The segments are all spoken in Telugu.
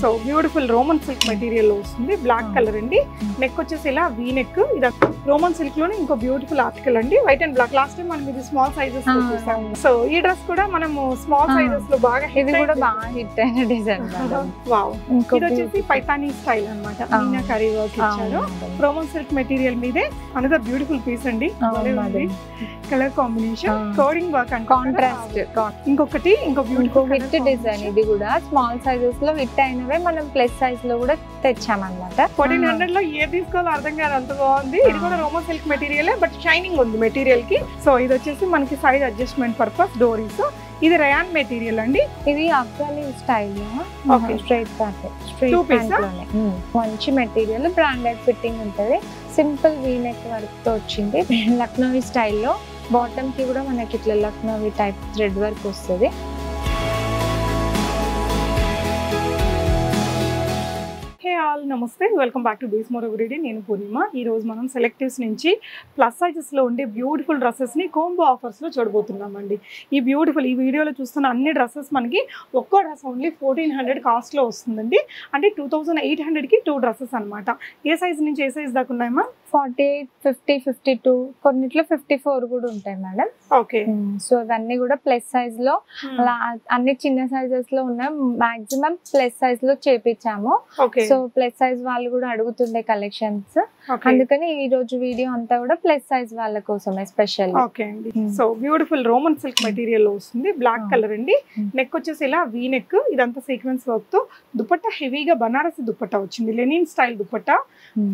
సో బ్యూటిఫుల్ రోమన్ సిల్క్ మెటీరియల్లో వస్తుంది. బ్లాక్. కలర్ అండి Hmm. నెక్ వచ్చేసి ఇలా వీ నెక్ ఇది రోమన్ సిల్క్లోనే ఇంకో బ్యూటిఫుల్ ఆర్టికల్ అండి. White and black last time మనం ఇది స్మాల్ సైజెస్లో Ah, చూసాం అవును. సో ఈ డ్రెస్ కూడా మనము స్మాల్ Ah. సైజెస్లో బాగా ఇది కూడా బాగా హిట్ అయిన డిజైన్ వావ్ ఇది వచ్చేసి పైతానీ స్టైల్ అన్నమాట. Ah. మీనా కరీ వర్క్ ఇచ్చారు. రోమన్ సిల్క్ మెటీరియల్ మీదే అనదర్ బ్యూటిఫుల్ పీస్ అండి. Colour combination Ah. Coding work అంటే కాంట్రాస్ట్ ఇంకొకటి ఇంకో బ్యూటిఫుల్ విత్ డిజైన్ ఇది కూడా. స్మాల్ సైజెస్లో హిట్ అయినవే మనం ప్లస్ సైజ్లో కూడా తెచ్చామన్నమాట. ఫోర్టీన్ హండ్రెడ్లో ఏ తీసుకోవాలో అర్థం కాదు అంత బాగుంది. ఇది కూడా Roman silk material but shining ఉంది మెటీరియల్కి. సో ఇది వచ్చేసి మనకి సైజ్ అడ్జస్ట్మెంట్ పర్పస్ డోరీస్ ఇది రయాన్ మెటీరియల్ అండి. ఇది Afghani style. Straight pant straight? ప్యాంట్లోనే. Um. మంచి మెటీరియల్ బ్రాండెడ్ ఫిట్టింగ్ ఉంటది. సింపుల్ వీ నెక్ వర్క్తో వచ్చింది. లక్నోవి స్టైల్లో బాటమ్కి కూడా మనకి ఇట్లా లక్నోవి టైప్ థ్రెడ్ వర్క్ వస్తుంది. ఆల్ నమస్తే. Welcome back to bees more everyday నేను పూర్ణిమ. ఈరోజు మనం సెలెక్టివ్స్ నుంచి ప్లస్ సైజెస్లో ఉండే బ్యూటిఫుల్ డ్రెస్సెస్ని కోంబో ఆఫర్స్లో చూడబోతున్నామండి. ఈ బ్యూటిఫుల్ ఈ వీడియోలో చూస్తున్న అన్ని డ్రెస్సెస్ మనకి ఒక్కో డ్రెస్ ఓన్లీ ఫోర్టీన్ హండ్రెడ్ కాస్ట్లో వస్తుందండి. అంటే టూ థౌసండ్ ఎయిట్ హండ్రెడ్కి టూ డ్రెస్సెస్ అనమాట ఏ సైజ్ నుంచి ఏ సైజ్ దాకా ఉన్నాయమ్మా? Forty eight fifty fifty two కొన్నిట్లో ఫిఫ్టీ ఫోర్ కూడా ఉంటాయి మేడం. ఓకే. సో ఇవన్నీ కూడా ప్లస్ సైజ్లో అలా అన్ని చిన్న సైజెస్లో ఉన్నాయి మాక్సిమం ప్లస్ సైజ్లో చేపించాము సో ప్లస్ సైజ్ వాళ్ళు కూడా అడుగుతుండే కలెక్షన్స్. అందుకని ఈ రోజు వీడియో అంతా కూడా ప్లస్ సైజ్ వాళ్ళ కోసమే స్పెషల్. ఓకే అండి. So beautiful Roman silk material వస్తుంది. బ్లాక్. కలర్ అండి. నెక్ వచ్చేసి ఇలా వీ నెక్ ఇదంతా సీక్వెన్స్ వర్క్తో దుపట్టా హెవీగా బనారసి దుపట్టా వచ్చింది. Linen style dupatta.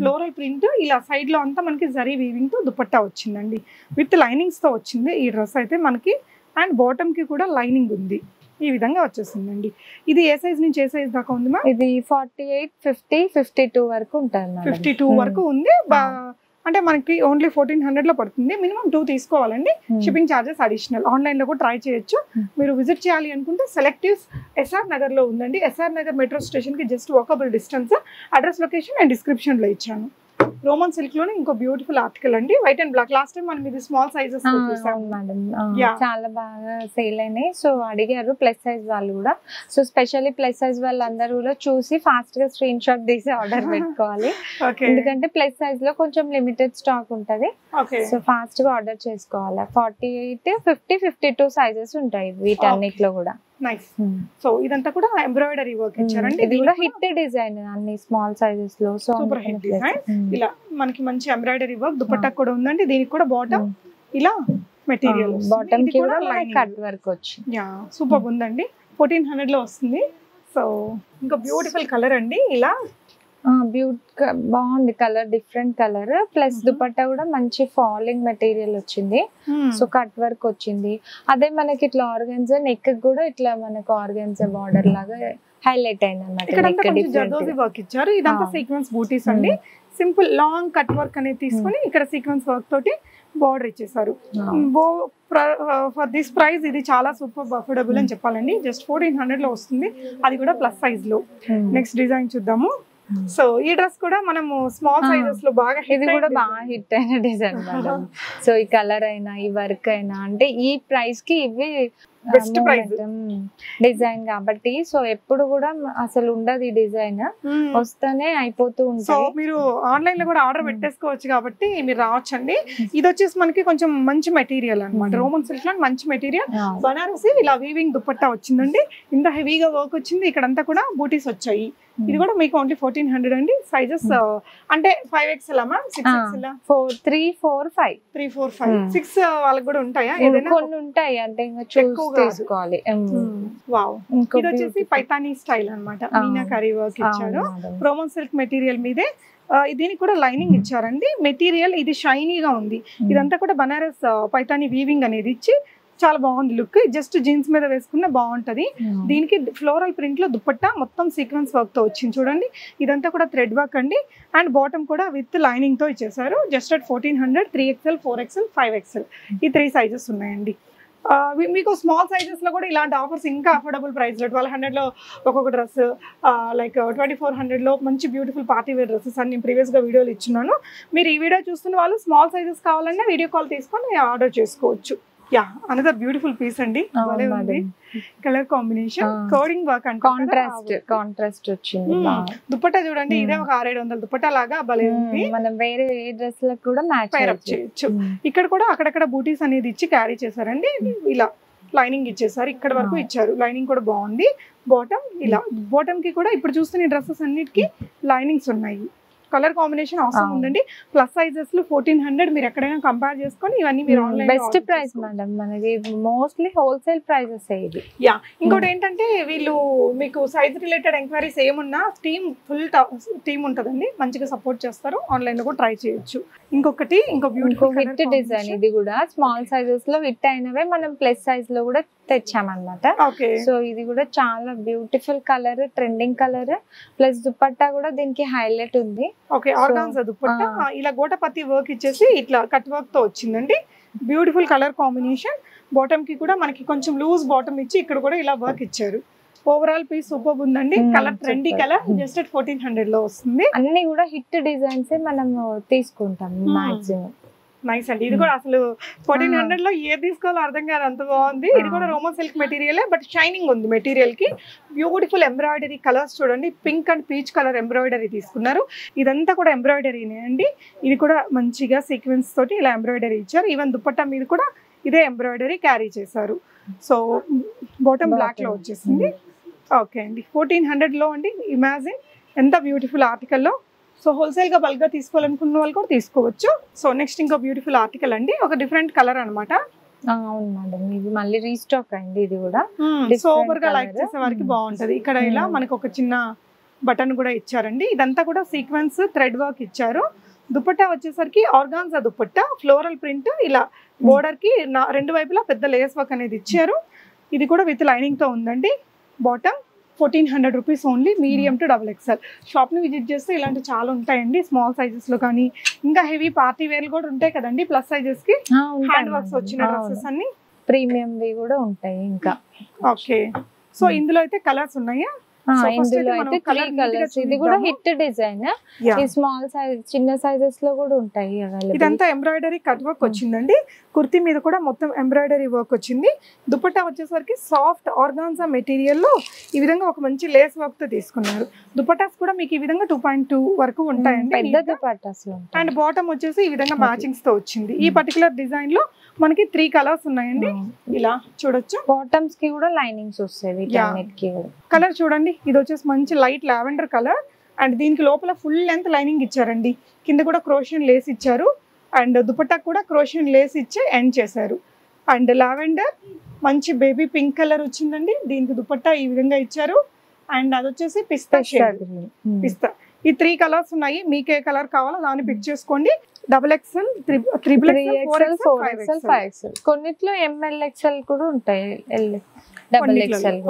Floral print. ఇలా సైడ్ లో అంతా మనకి జరీ వీవింగ్తో దుపట్టా వచ్చిందండి. విత్ లైనింగ్స్తో వచ్చింది. ఈ డ్రెస్ అయితే మనకి అండ్ బాటమ్కి కూడా లైనింగ్ ఉంది. ఈ విధంగా వచ్చేసిందండి. ఇది ఏ సైజ్ నుంచి ఏ సైజ్ దాకా ఉంది ఇది forty eight fifty fifty two వరకు ఉంటుంది మేడం ఫిఫ్టీ టూ Hmm. వరకు ఉంది. బా- అంటే మనకి ఓన్లీ ఫోర్టీన్ హండ్రెడ్లో పడుతుంది. మినిమం టూ తీసుకోవాలండి. Hmm. Shipping charges additional. ఆన్లైన్లో కూడా ట్రై చేయొచ్చు. Hmm. మీరు విజిట్ చేయాలి అనుకుంటే సెలెక్టివ్స్ ఎస్ఆర్ నగర్లో ఉందండి. ఎస్ఆర్ నగర్ మెట్రో స్టేషన్కి just walkable distance address location and డిస్క్రిప్షన్లో ఇచ్చాను. రోమన్ సిల్క్లోనే ఇంకో బ్యూటిఫుల్ ఆర్టికల్ అండి. White and black last time మనం ఇది స్మాల్ సైజెస్ మేడం. చాలా బాగా సేల్ అయినాయి. సో అడిగారు ప్లస్ సైజ్ వాళ్ళు కూడా. సో స్పెషల్లీ ప్లస్ సైజ్ వాళ్ళందరూ కూడా చూసి ఫాస్ట్గా స్క్రీన్ షాట్ తీసి ఆర్డర్ పెట్టుకోవాలి. ఎందుకంటే ప్లస్ సైజ్లో కొంచెం లిమిటెడ్ స్టాక్ ఉంటది. సో ఫాస్ట్గా ఆర్డర్ చేసుకోవాలి. Forty eight fifty fifty two sizes ఉంటాయి వీటన్నిటిలో కూడా. నైస్ సో ఇదంతా కూడా ఎంబ్రాయిడరీ వర్క్ ఇచ్చారండి. ఇది కూడా హిట్ డిజైన్ అన్ని స్మాల్ సైజెస్లో సో Super hit design. ఇలా మనకి మంచి ఎంబ్రాయిడరీ వర్క్ దుపట్టా కూడా ఉందండి. దీనికి కూడా బాటమ్ ఇలా మెటీరియల్ బాటమ్కి కూడా కట్ వర్క్ వచ్చి. యా సూపర్ ఉందండి. ఫోర్టీన్ హండ్రెడ్లో వస్తుంది. సో ఇంకా బ్యూటిఫుల్ కలర్ అండి. ఇలా బ్యూట్ బాగుంది colour different colour plus. Dupatta కూడా మంచి ఫాలింగ్ మెటీరియల్ వచ్చింది. సో కట్ వర్క్ వచ్చింది. అదే మనకి ఇట్లా ఆర్గన్జా నెక్ కూడా ఇట్లా మనకు ఆర్గన్జా బార్డర్ లాగా హైలైట్ అయింది అనమాట ఇదంతా. సీక్వెన్స్ బూటీస్ అండి. సింపుల్ లాంగ్ కట్ వర్క్ అనేది తీసుకొని ఇక్కడ సీక్వెన్స్ వర్క్ తోటి బార్డర్ ఇచ్చేసారు బో ఫర్ దిస్ ప్రైస్ ఇది చాలా సూపర్ అఫోర్డబుల్ అని చెప్పాలండి. జస్ట్ ఫోర్టీన్ హండ్రెడ్లో వస్తుంది. అది కూడా ప్లస్ సైజ్లో. నెక్స్ట్ డిజైన్ చూద్దాము. సో ఈ డ్రెస్ కూడా మనము స్మాల్. సైజెస్లో బాగా ఇది కూడా బాగా హిట్ అయిన డిజైన్ సో ఈ కలర్ అయినా ఈ వర్క్ అయినా అంటే ఈ ప్రైస్కి ఇవి Best price. డిజైన్ కాబట్టి సో ఎప్పుడు కూడా అసలు ఉండదు ఈ డిజైన్ Hmm. వస్తేనే అయిపోతూ సో ఉంటాయి మీరు ఆన్లైన్లో కూడా ఆర్డర్ Hmm. పెట్టేసుకోవచ్చు కాబట్టి మీరు రావచ్చండి. ఇది వచ్చేసి మనకి కొంచెం మంచి మెటీరియల్ అన్నమాట. Hmm. రోమన్ సిల్క్లో మంచి మెటీరియల్ బనారసి ఇలా వీవింగ్ దుపట్టా వచ్చిందండి. ఇంత హెవీగా వర్క్ వచ్చింది. ఇక్కడంతా కూడా బూటీస్ వచ్చాయి. ఇది కూడా మీకు ఓన్లీ ఫోర్టీన్ హండ్రెడ్ అండి. సైజెస్ అంటే five XL four three four five three four five Hmm. Six వాళ్ళకి కూడా ఉంటాయా? ఏదైనా? కొన్ని ఉంటాయి. అంటే తీసుకోవాలి. వావ్. ఇది వచ్చేసి పైతానీ స్టైల్ అన్నమాట. Ah. మీనా కరీ వర్క్ ఇచ్చారు. రోమన్ సిల్క్ మెటీరియల్ మీదే. దీనికి కూడా లైనింగ్ ఇచ్చారండి. మెటీరియల్ ఇది షైనీగా ఉంది. ఇదంతా కూడా బనారస్ పైతానీ వీవింగ్ అనేది ఇచ్చి చాలా బాగుంది లుక్ జస్ట్ జీన్స్ మీద వేసుకున్న బాగుంటది. దీనికి ఫ్లోరల్ ప్రింట్లో దుపట్టా మొత్తం సీక్వెన్స్ వర్క్తో వచ్చింది చూడండి. ఇదంతా కూడా థ్రెడ్ వర్క్ అండి. అండ్ బాటమ్ కూడా విత్ లైనింగ్తో ఇచ్చేసారు just at fourteen hundred three XL four XL five XL ఈ త్రీ సైజెస్ ఉన్నాయండి. మీకు స్మాల్ సైజెస్లో కూడా ఇలాంటి ఆఫర్స్ ఇంకా అఫోర్డబుల్ ప్రైస్లో ట్వెల్వ్ హండ్రెడ్లో ఒక్కొక్క డ్రెస్ లైక్ ట్వంటీ ఫోర్ హండ్రెడ్లో మంచి బ్యూటిఫుల్ పార్టీ వేర్ డ్రెస్సెస్ అని నేను ప్రీవియస్గా వీడియోలు ఇచ్చున్నాను. మీరు ఈ వీడియో చూస్తున్న వాళ్ళు స్మాల్ సైజెస్ కావాలన్నా వీడియో కాల్ తీసుకొని ఆర్డర్ చేసుకోవచ్చు. యా అనదర్ బ్యూటిఫుల్ పీస్ అండి. ఉంది. Colour combination. కోడింగ్ వర్క్ అంటే కాంట్రాస్ట్ కాంట్రాస్ట్ వచ్చింది. బాగా. దుప్పట్టా చూడండి ఇదే మ్మ్. ఒక ఆరేడు వందల దుప్పట్టా లాగా భలే ఉంది. మ్మ్. మనం వేరే ఏ డ్రెస్లకు కూడా మ్యాచ్ చేయొచ్చు. ఇక్కడ కూడా అక్కడక్కడ బూటీస్ అనేది ఇచ్చి క్యారీ చేశారండి. ఇలా లైనింగ్ ఇచ్చేసారు. ఇక్కడ వరకు ఆ. ఇచ్చారు. లైనింగ్ కూడా బాగుంది. బాటమ్ ఇలా బాటమ్కి కూడా ఇప్పుడు చూస్తున్న డ్రెస్సెస్ అన్నిటికీ లైనింగ్స్ ఉన్నాయి. కలర్ కాంబినేషన్ అవసరం. ఉందండి ప్లస్ సైజెస్లో ఫోర్టీన్ హండ్రెడ్ మీరు ఎక్కడైనా కంపేర్ చేసుకొని ఇవన్నీ మీరు ఆన్లైన్ బెస్ట్ ప్రైస్ మేడం మనకి మోస్ట్లీ హోల్సేల్ ప్రైజెస్ ఇది. యా. ఇంకోటి ఏంటంటే వీళ్ళు మీకు సైజ్ రిలేటెడ్ ఎంక్వైరీస్ ఏమున్నా టీమ్ ఫుల్ టీమ్ ఉంటుందండి. మంచిగా సపోర్ట్ చేస్తారు. ఆన్లైన్లో కూడా ట్రై చేయొచ్చు. ఇంకొకటి ఇంకో ఇంకో బ్యూటిఫుల్ హిట్ డిజైన్ ఇది కూడా. స్మాల్ సైజెస్లో హిట్ అయినవే మనం ప్లస్ సైజ్లో కూడా తెచ్చామన్నమాట. సో ఇది కూడా చాలా beautiful colour trending colour. Plus dupatta కూడా దీనికి హైలైట్ ఉంది. Okay organza dupatta. ఇలా గోటపత్తి వర్క్ ఇచ్చేసి ఇట్లా కట్ వర్క్తో వచ్చిందండి. బ్యూటిఫుల్ కలర్ కాంబినేషన్ బాటమ్కి కూడా మనకి కొంచెం లూజ్ బాటమ్ ఇచ్చి ఇక్కడ కూడా ఇలా వర్క్ ఇచ్చారు. ఓవరాల్ పీస్ సూపర్ ఉందండి. Colour trendy. Colour. Just fourteen హండ్రెడ్లో వస్తుంది. అన్ని కూడా హిట్ డిజైన్స్ మనం తీసుకుంటాం. మాక్సిమం నైస్ అండి. ఇది కూడా అసలు ఫోర్టీన్. హండ్రెడ్లో ఏది తీసుకోవాలో అర్థం కాదు అంత బాగుంది. ఇది. కూడా Roman silk material but shining ఉంది మెటీరియల్కి. బ్యూటిఫుల్ ఎంబ్రాయిడరీ కలర్స్ చూడండి. Pink and peach colour embroidery తీసుకున్నారు. ఇదంతా కూడా ఎంబ్రాయిడరీనే అండి. ఇది కూడా మంచిగా సీక్వెన్స్ తోటి ఇలా ఎంబ్రాయిడరీ ఇచ్చారు. ఈవెన్ దుపట్టా మీద కూడా ఇదే ఎంబ్రాయిడరీ క్యారీ చేశారు. సో బాటమ్ బ్లాక్లో. వచ్చేసింది. ఓకే అండి. ఫోర్టీన్ హండ్రెడ్లో అండి. ఇమాజిన్ ఎంత బ్యూటిఫుల్ ఆర్టికల్లో సో హోల్సేల్గా బల్క్గా తీసుకోవాలనుకున్న వాళ్ళు కూడా తీసుకోవచ్చు. సో నెక్స్ట్ ఇంకో బ్యూటిఫుల్ ఆర్టికల్ అండి. ఒక డిఫరెంట్ కలర్ అనమాట అవును మేడం ఇది మళ్ళీ రీస్టాక్ అయింది ఇది కూడా. సోబర్గా లైక్. చేసే వారికి Hmm. బాగుంటది. ఇక్కడ ఇలా Hmm. మనకు ఒక చిన్న బటన్ కూడా ఇచ్చారండి. ఇదంతా కూడా సీక్వెన్స్ థ్రెడ్ వర్క్ ఇచ్చారు. దుపట్టా వచ్చేసరికి ఆర్గాన్జా దుపట్టా ఫ్లోరల్ ప్రింట్ ఇలా బోర్డర్కి రెండు వైపులా పెద్ద లేస్ వర్క్ అనేది ఇచ్చారు. ఇది కూడా విత్ లైనింగ్తో ఉందండి. Bottom fourteen hundred rupees only medium to double XL. షాప్ని విజిట్ చేస్తే ఇలాంటి చాలా ఉంటాయండి స్మాల్ సైజెస్లో కానీ. ఇంకా హెవీ పార్టీ వేర్ కూడా ఉంటాయి కదండి ప్లస్ సైజెస్కి హ్యాండ్ వర్క్స్ వచ్చిన డ్రెస్సెస్ అన్ని. ప్రీమియం కూడా ఉంటాయి ఇంకా. ఓకే. సో ఇందులో అయితే కలర్స్ ఉన్నాయా? ఇందులో అయితే త్రీ కలర్స్ ఇది కూడా. Hit design. ఈ స్మాల్ సైజ్ చిన్న సైజెస్లో కూడా ఉంటాయి ఇదంతా ఎంబ్రాయిడరీ కట్ వర్క్ వచ్చిందండి. కుర్తీ మీద కూడా మొత్తం ఎంబ్రాయిడరీ వర్క్ వచ్చింది. దుపట్టా వచ్చేసరికి సాఫ్ట్ ఆర్గాన్జా మెటీరియల్లో ఈ విధంగా ఒక మంచి లేస్ వర్క్తో తీసుకున్నారు. దుపట్టాస్ కూడా మీకు ఈ విధంగా టూ పాయింట్ టూ వరకు ఉంటాయండి. పెద్ద దుపట్టాస్లో ఉంటాయి. అండ్ బాటమ్ వచ్చేసి ఈ విధంగా. మ్యాచింగ్స్తో వచ్చింది. ఈ పర్టికులర్ డిజైన్లో మనకి త్రీ కలర్స్ ఉన్నాయండి. ఇలా చూడొచ్చు. బాటమ్స్కి కూడా లైనింగ్స్ వస్తాయి కలర్ చూడండి. ఇది వచ్చేసి మంచి లైట్ లావెండర్ కలర్. అండ్ దీనికి లోపల ఫుల్ లెంత్ లైనింగ్ ఇచ్చారండి. కింద కూడా క్రోషియన్ లేస్ ఇచ్చారు. అండ్ దుపట్టా కూడా క్రోషియన్ లేస్ ఇచ్చి ఎండ్ చేశారు. అండ్ లావెండర్ మంచి బేబీ పింక్ కలర్ వచ్చిందండి. దీనికి దుపట్టా ఈ విధంగా ఇచ్చారు. అండ్ అది వచ్చేసి పిస్తా షేడ్. పిస్తా. ఈ త్రీ కలర్స్ ఉన్నాయి. మీకు ఏ కలర్ కావాలో దాన్ని పిక్ చేసుకోండి. Double XL triple three XL four XL five XL కొన్నిట్లో ఎంఎల్ ఎక్స్ఎల్ కూడా ఉంటాయి. డబుల్. ఎక్స్ఎల్.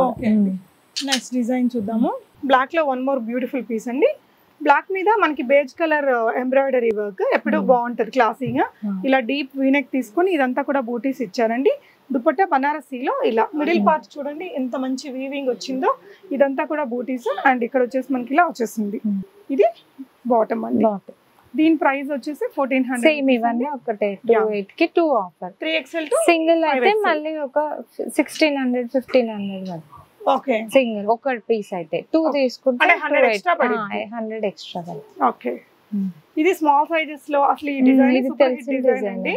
నెక్స్ట్ డిజైన్ చూద్దాము బ్లాక్లో వన్ మోర్ బ్యూటిఫుల్ పీస్ అండి బ్లాక్ మీద మనకి బేజ్ కలర్ ఎంబ్రాయిడరీ వర్క్ ఎప్పుడు Hmm. బాగుంటది క్లాసీగా Hmm. ఇలా డీప్ వీనెక్ తీసుకొని ఇదంతా కూడా బూటీస్ ఇచ్చారండి దుపట్టా బనారసీలో ఇలా మిడిల్ Hmm. పార్ట్ చూడండి ఎంత మంచి వీవింగ్ వచ్చిందో ఇదంతా కూడా బూటీస్ అండ్ ఇక్కడ వచ్చేసి మనకి ఇలా వచ్చేసింది Hmm. ఇది బాటమ్ అండి దీని ప్రైస్ వచ్చేసి ఫోర్టీన్ సేమ్ హండ్రెడ్ ఇవన్నీ ఒకటే టూ. ఎయిట్కి two offer three XL to single అయితే. మళ్ళీ ఒక sixteen hundred fifteen hundred single ఒక పీస్ అయితే. టూ. తీసుకుంటే అంటే 100 extra పడుద్ది. Hundred extra okay. ఇది స్మాల్ సైజెస్లో అసలు ఈ డిజైన్ తెలిసిన డిజైన్ అండి.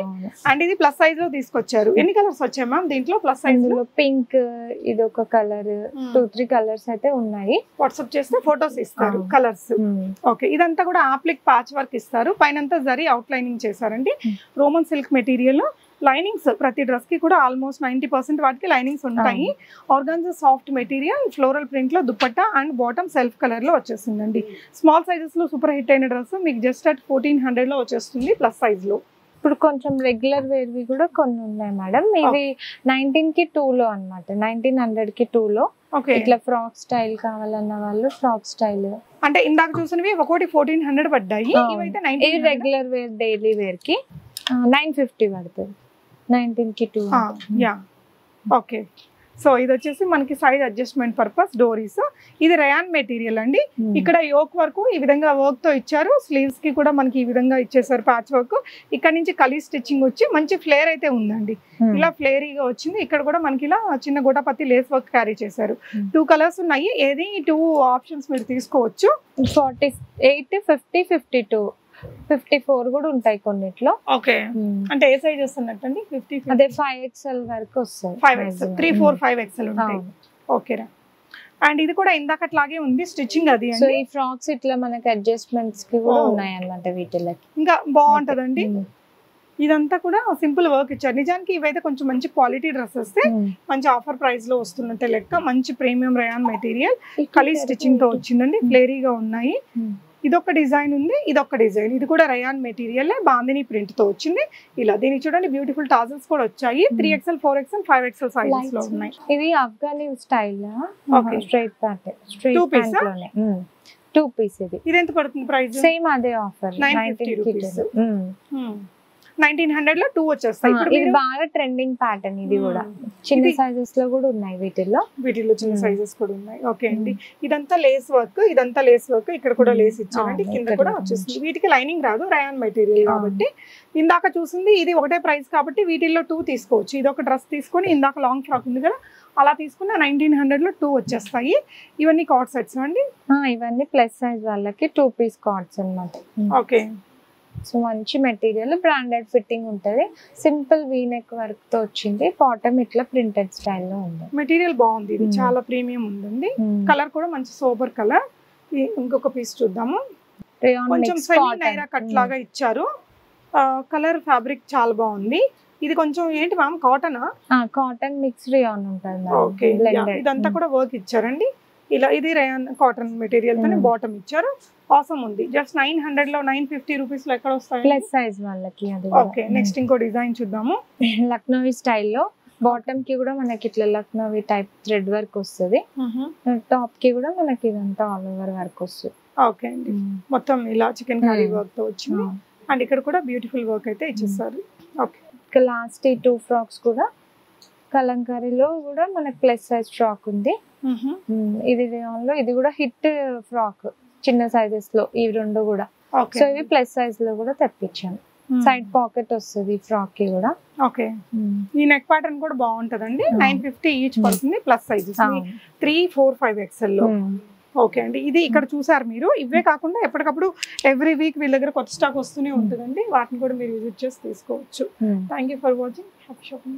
అండ్ ఇది ప్లస్ సైజ్లో తీసుకొచ్చారు. ఎన్ని కలర్స్ వచ్చాయి మ్యామ్ దీంట్లో ప్లస్ సైజ్లో? పింక్ ఇది ఒక కలర్ టూ త్రీ కలర్స్ అయితే ఉన్నాయి. వాట్సాప్ చేస్తే ఫొటోస్ ఇస్తారు. Colours okay. ఇదంతా కూడా ఆప్లిక్ ప్యాచ్ వర్క్ ఇస్తారు. పైనంతా జరీ అవుట్ లైనింగ్ చేశారండి. Hmm. Roman silk material linings ప్రతి డ్రెస్కి కూడా ఆల్మోస్ట్ నైన్టీ పర్సెంట్ వాటికి లైనింగ్స్ ఉంటాయి. ఆర్గాన్జా సాఫ్ట్ మెటీరియల్ ఫ్లోరల్ ప్రింట్లో దుపట్టా అండ్ బాటమ్ సెల్ఫ్ కలర్లో వచ్చేసిందండి. స్మాల్ సైజెస్లో సూపర్ హిట్ అయిన డ్రెస్ మీకు జస్ట్ అట్ ఫోర్టీన్ హండ్రెడ్లో వచ్చేస్తుంది ప్లస్ సైజ్లో. ఇప్పుడు కొంచెం రెగ్యులర్ వేర్వి కూడా కొన్ని ఉన్నాయి మేడం ఇది నైన్టీన్కి టూ లో అనమాట నైన్టీన్ హండ్రెడ్కి టూ లో. ఓకే. ఇట్లా ఫ్రాక్ స్టైల్ కావాలన్న వాళ్ళు ఫ్రాక్ స్టైల్ అంటే ఇందాక చూసినవి ఒకటి ఫోర్టీన్ హండ్రెడ్ పడ్డాయి. రెగ్యులర్ వేర్ డైలీ వేర్కి నైన్ ఫిఫ్టీ పడుతుంది. నైన్టీన్కి టూ. యా. ఓకే. సో ఇది వచ్చేసి మనకి సైజ్ అడ్జస్ట్మెంట్ పర్పస్ డోరీస్. ఇది రయాన్ మెటీరియల్ అండి. ఇక్కడ యోక్ వరకు ఈ విధంగా వర్క్తో ఇచ్చారు. స్లీవ్స్కి కూడా మనకి ఈ విధంగా ఇచ్చేసారు ప్యాచ్ వర్క్. ఇక్కడ నుంచి కలీ స్టిచ్చింగ్ వచ్చి మంచి ఫ్లేర్ అయితే ఉందండి. ఇలా ఫ్లేరీగా వచ్చింది. ఇక్కడ కూడా మనకి ఇలా చిన్న గోటాపత్తి లేస్ వర్క్ క్యారీ చేశారు. Hmm. టూ కలర్స్ ఉన్నాయి. ఏది టూ ఆప్షన్స్ మీరు తీసుకోవచ్చు. Forty eight fifty fifty two fifty four కూడా ఉంటాయి కొన్నిట్లో. ఓకే. అంటే ఏ సైజ్ వస్తున్నట్టండి? ఫిఫ్టీ అదే ఫైవ్ ఎక్స్ఎల్ వరకు వస్తుంది five XL three four five XL ఉంటాయి. ఓకేరా అండ్ ఇది కూడా ఇందాకట్లాగే ఉంది స్టిచ్చింగ్ అది సో ఈ ఫ్రాక్స్ ఇట్లా మనకి అడ్జస్ట్మెంట్స్కి కూడా. ఉన్నాయి అన్నమాట వీటిలోకి. ఇంకా బాగుంటదండి. ఇదంతా కూడా సింపుల్ వర్క్ ఇచ్చారు. నిజానికి ఇవైతే కొంచెం మంచి క్వాలిటీ డ్రెస్సెస్. మంచి ఆఫర్ ప్రైస్లో వస్తున్నట్టే లెక్క. మంచి ప్రీమియం రయాన్ మెటీరియల్ కలీ స్టిచ్చింగ్తో వచ్చిందండి. ఫ్లేరీగా ఉన్నాయి. ఇదొక డిజైన్ ఉంది ఇదొక డిజైన్. ఇది కూడా రయాన్ మెటీరియల్ బాందిని ప్రింట్తో వచ్చింది. ఇలా దీనికి చూడండి బ్యూటిఫుల్ టాజల్స్ కూడా వచ్చాయి. Three XL four XL five XL సైజెస్లో ఉన్నాయి. ఇది Afghani style Okay. Straight pant straight? ప్యాంట్లోనే. Two piece ఇది. ఇది ఎంత పడుతుంది ప్రైస్ సేమ్ అదే offer 950 rupees. Nineteen hundred two వచ్చేస్తాయి. ఇది బాగా ట్రెండింగ్ ప్యాటర్న్ ఇది కూడా. చిన్న సైజెస్లో కూడా ఉన్నాయి వీటిల్లో. వీటిలో చిన్న. సైజెస్ కూడా ఉన్నాయి. ఓకే అండి. ఇదంతా లేస్ వర్క్ ఇదంతా లేస్ వర్క్ ఇక్కడ కూడా. లేస్ ఇచ్చారండి. అవును, కింద కూడా వచ్చేస్తుంది. వీటికి లైనింగ్ రాదు రయాన్ మెటీరియల్. కాబట్టి. ఇందాక చూసింది ఇది ఒకటే ప్రైస్ కాబట్టి వీటిల్లో టూ తీసుకోవచ్చు. ఇది ఒక డ్రెస్ తీసుకొని ఇందాక లాంగ్ ఫ్రాక్ ఉంది కదా అలా తీసుకున్న నైన్టీన్ హండ్రెడ్లో టూ వచ్చేస్తాయి. ఇవన్నీ కాట్ సెట్స్ అండి? ఇవన్నీ ప్లస్ సైజ్ వాళ్ళకి టూ పీస్ కార్డ్స్ అన్నమాట. ఓకే. సో మంచి మెటీరియల్ బ్రాండెడ్ ఫిట్టింగ్ ఉంటది. సింపుల్ వీ నెక్ వర్క్తో వచ్చింది. బాటమ్ ఇట్లా ప్రింటెడ్ స్టైల్లో ఉంది. మెటీరియల్ బాగుంది. ఇది Hmm. చాలా ప్రీమియం ఉందండి. కలర్ కూడా మంచి సోబర్ కలర్ ఇంకొక పీస్ చూద్దాము. కొంచెం. Naira cut hmm. లాగా ఇచ్చారు. కలర్ ఫ్యాబ్రిక్ చాలా బాగుంది. ఇది కొంచెం ఏంటి మ్యామ్ కాటనా కాటన్ మిక్స్ రియాన్ ఉంటుంది ఇదంతా కూడా వర్క్ ఇచ్చారండి. ఇలా ఇది రేయాన్ కాటన్ మెటీరియల్ తోనే Hmm. బాటమ్ ఇచ్చారు. ఆసమ్ ఉంది. జస్ట్ నైన్ హండ్రెడ్లో నైన్ ఫిఫ్టీ రూపీస్లో ఎక్కడ వస్తాయి ప్లస్ సైజ్ వాళ్ళకి అది ఓకే నెక్స్ట్ ఇంకో డిజైన్ చూద్దాము. లక్నోవి స్టైల్లో బాటమ్కి కూడా మనకి ఇట్లా లక్నోవి టైప్ థ్రెడ్ వర్క్ వస్తుంది. టాప్కి కూడా మనకి ఇదంతా ఆల్ ఓవర్ వర్క్ వస్తుంది. ఓకే అండి. మొత్తం ఇలా చికెన్ కర్రీ Hmm. వర్క్తో వచ్చింది. అండ్ ఇక్కడ కూడా బ్యూటిఫుల్ వర్క్ అయితే ఇచ్చేస్తారు ఓకే ఇక లాస్ట్ ఈ టూ ఫ్రాక్స్ కూడా కలంకారీలో కూడా మనకి ప్లస్ సైజ్ ఫ్రాక్ ఉంది. ఉమ్, ఇది లో ఇది కూడా హిట్ ఫ్రాక్ చిన్న సైజెస్లో ఈ రెండు కూడా. సో ఇవి ప్లస్ సైజ్లో కూడా తెప్పించాను. సైడ్ పాకెట్ వస్తుంది ఫ్రాక్కి కూడా. Okay um. ఈ నెక్ ప్యాటర్న్ కూడా బాగుంటదండి. Hmm. Nine fifty each Hmm. పడుతుంది plus sizes. Three four five ఎక్స్ఎల్లో. Okay అండి. ఇది ఇక్కడ చూసారు మీరు. ఇవే కాకుండా ఎప్పటికప్పుడు ఎవ్రీ వీక్ వీళ్ళ దగ్గర కొత్త స్టాక్ వస్తూనే ఉంటుందండి. వాటిని కూడా మీరు విజిట్ చేసి తీసుకోవచ్చు. Thank you for watching shopping